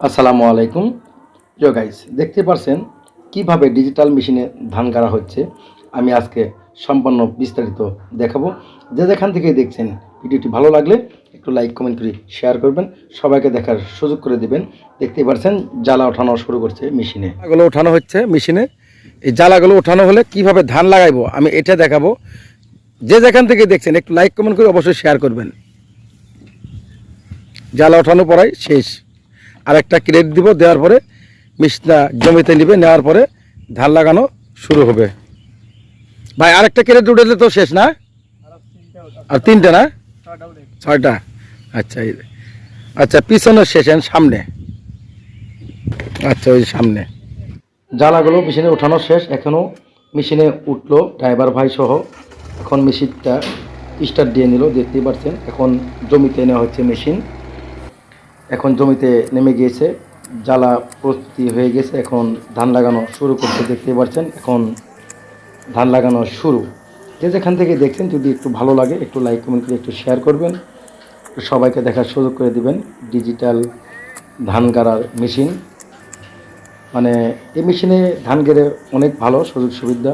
আসসালামু আলাইকুম। প্রিয় গাইস দেখতে পারছেন কীভাবে ডিজিটাল মেশিনে ধান গাড়া হচ্ছে? আমি আজকে সম্পূর্ণ বিস্তারিত দেখাবো। যে যেখান থেকে দেখছেন ভিডিওটি ভালো লাগলে একটু লাইক কমেন্ট করে শেয়ার করবেন। সবাইকে দেখার সুযোগ করে দিবেন। দেখতে পারছেন জ্বালা ওঠানো শুরু করছে মেশিনে জ্বালাগুলো ওঠানো হচ্ছে মেশিনে এই জ্বালাগুলো ওঠানো হলে কীভাবে ধান লাগাইবো? আমি এটা দেখাবো। যে যেখান থেকে দেখছেন একটু লাইক কমেন্ট করে অবশ্যই শেয়ার করবেন। জ্বালা ওঠানো পরাই শেষ। আর একটা ক্রেডিট দিব, দেওয়ার পরে মিশটা জমিতে নিবে, নেওয়ার পরে ধান লাগানো শুরু হবে। ভাই, আরেকটা ক্রেডিট উঠেলে তো শেষ না? আর তিনটে না? ছয়টা। আচ্ছা আচ্ছা পিছনের শেষ সামনে। আচ্ছা ওই সামনে। জ্বালাগুলো মেশিনে ওঠানো শেষ এখনও মেশিনে উঠল ড্রাইভার ভাই সহ। এখন মেশিনটা স্টার্ট দিয়ে নিল, দেখতেই পারছেন, এখন জমিতে নেওয়া হচ্ছে মেশিন এখন জমিতে নেমে গিয়েছে, জ্বালা প্রস্তুতি হয়ে গেছে, এখন ধান লাগানো শুরু করতে দেখতে পাচ্ছেন এখন ধান লাগানো শুরু। যে যেখান থেকে দেখছেন, যদি একটু ভালো লাগে, একটু লাইক কমেন্ট করে একটু শেয়ার করবেন। সবাইকে দেখার সুযোগ করে দিবেন ডিজিটাল ধান গাড়ার মেশিন মানে এই মেশিনে ধান গেড়ে অনেক ভালো, সুযোগ সুবিধা,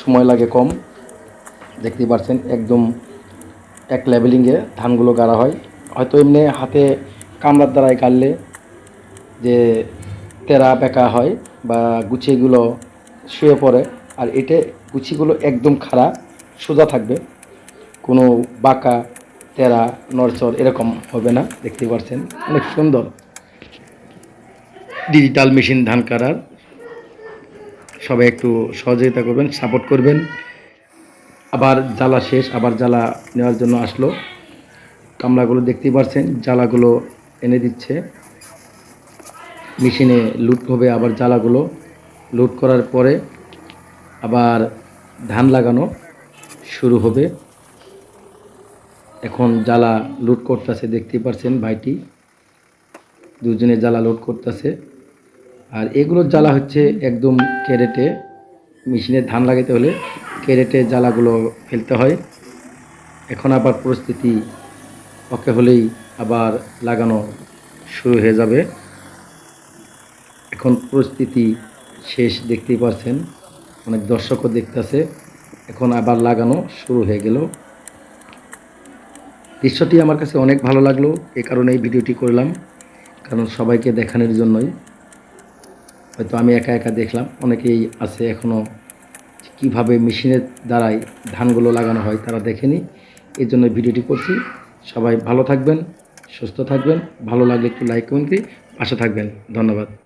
সময় লাগে কম। দেখতে পাচ্ছেন একদম এক লেভেলিংয়ে ধানগুলো গাড়া হয়। হয়তো এমনি হাতে কামড়ার দ্বারাই গাড়লে যে তেরা বেঁকা হয় বা গুছিগুলো শুয়ে পড়ে, আর এতে গুছিগুলো একদম খাড়া, সোজা থাকবে। কোনো বাঁকা, তেরা, নড়চড় এরকম হবে না দেখতে পাচ্ছেন অনেক সুন্দর। ডিজিটাল মেশিন ধান কাটার। সবাই একটু সহযোগিতা করবেন সাপোর্ট করবেন। আবার জ্বালা শেষ, আবার জ্বালা নেওয়ার জন্য আসলো। কামলাগুলো দেখতেই পাচ্ছেন জ্বালাগুলো এনে দিচ্ছে। মেশিনে লুট হবে আবার জ্বালাগুলো। লুট করার পরে আবার ধান লাগানো শুরু হবে। এখন জ্বালা লুট করতেছে, দেখতেই পাচ্ছেন ভাইটি। দুজনে জ্বালা লোড করতেছে। আর এগুলোর জ্বালা হচ্ছে একদম ক্যারেটে। মেশিনে ধান লাগাতে হলে ক্যারেটে জ্বালাগুলো ফেলতে হয়। এখন আবার পরিস্থিতি ওকে হলেই আবার লাগানো শুরু হয়ে যাবে। এখন পরিস্থিতি শেষ দেখতেই পাচ্ছেন অনেক দর্শকও দেখতেছে। এখন আবার লাগানো শুরু হয়ে গেল। দৃশ্যটি আমার কাছে অনেক ভালো লাগল, এ কারণে এই ভিডিওটি করলাম। কারণ সবাইকে দেখানোর জন্যই। হয়তো আমি একা একা দেখলাম, অনেকেই আছে এখনও কীভাবে মেশিনের দ্বারাই ধানগুলো লাগানো হয় তারা দেখেনি। এই জন্য ভিডিওটি করছি। সবাই ভালো থাকবেন। সুস্থ থাকবেন ভালো লাগলে একটু লাইক কমেন্ট দিয়ে পাশে থাকবেন। ধন্যবাদ।